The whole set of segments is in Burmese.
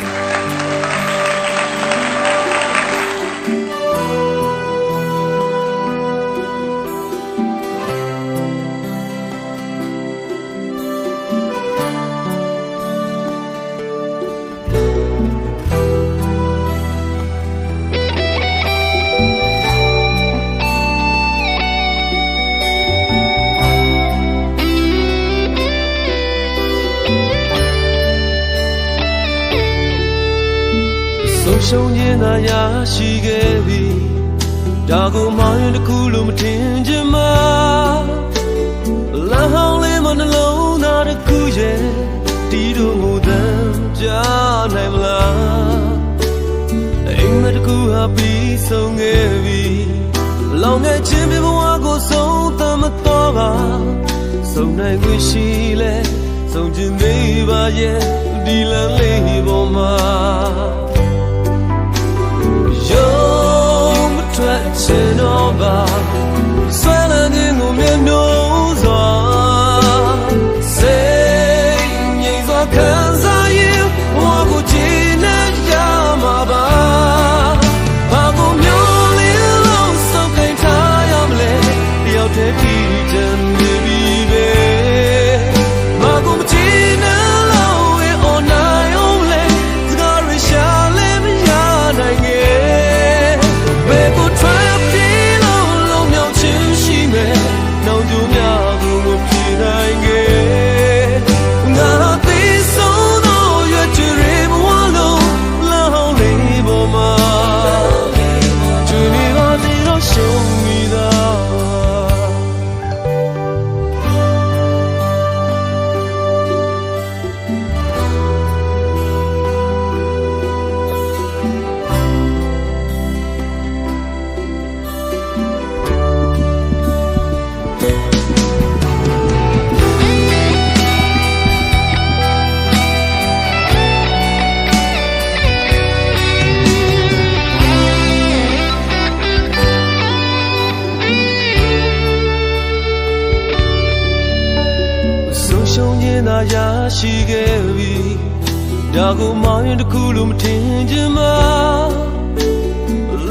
ဆုံး ရှုံးခြင်းသာရရှိခဲ့ပြီဒါကိုမောင်းရင်တစ်ခုလို့မထင်ချင်မှာလမ်းဟောင်းလေးမနှလုံးသားတစ်ခုရဲ့တီးတို့ငိုတမ်းကြားနိုင်မလားအိမ်မတစ်ခုဟာပြီးဆုံးခဲ့ပြီလောင်ငယ်ခြင်းပြဘဝကိုဆုံးသမ်းမတော်ပါဆုံးနိုင်ခွင့်ရှိလဲဆုံးခြင်းသေးပါရဲ့ဒီလမ်းလေးပေါ်မှာ င်းသာရရှိခဲ့ပြီဒါကိုမောင်းရင်တစ်ခုလို့မထင်ချင်မှာ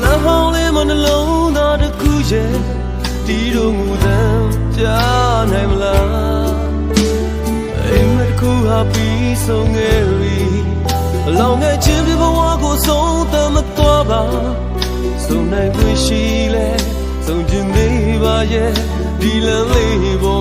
လမ်းဟောင်းလေးမနှလုံးသားတစ်ခုရဲ့တီးတို့ငူတမ်းကြားနိုင်မလားအိမ်မတစ်ခုဟာပြီးဆုံးခဲ့ပြီအလောင်းငယ်ချင်းပြဘဝကိုဆုံးသမ်းမသွားပါဆုံးနိုင်ခွင့်ရှိလဲဆုံးခြင်းသေးပါရဲ့ဒီလမ်းလေးပေါ်မှာယုံမထွက်ချင်တော့ပါ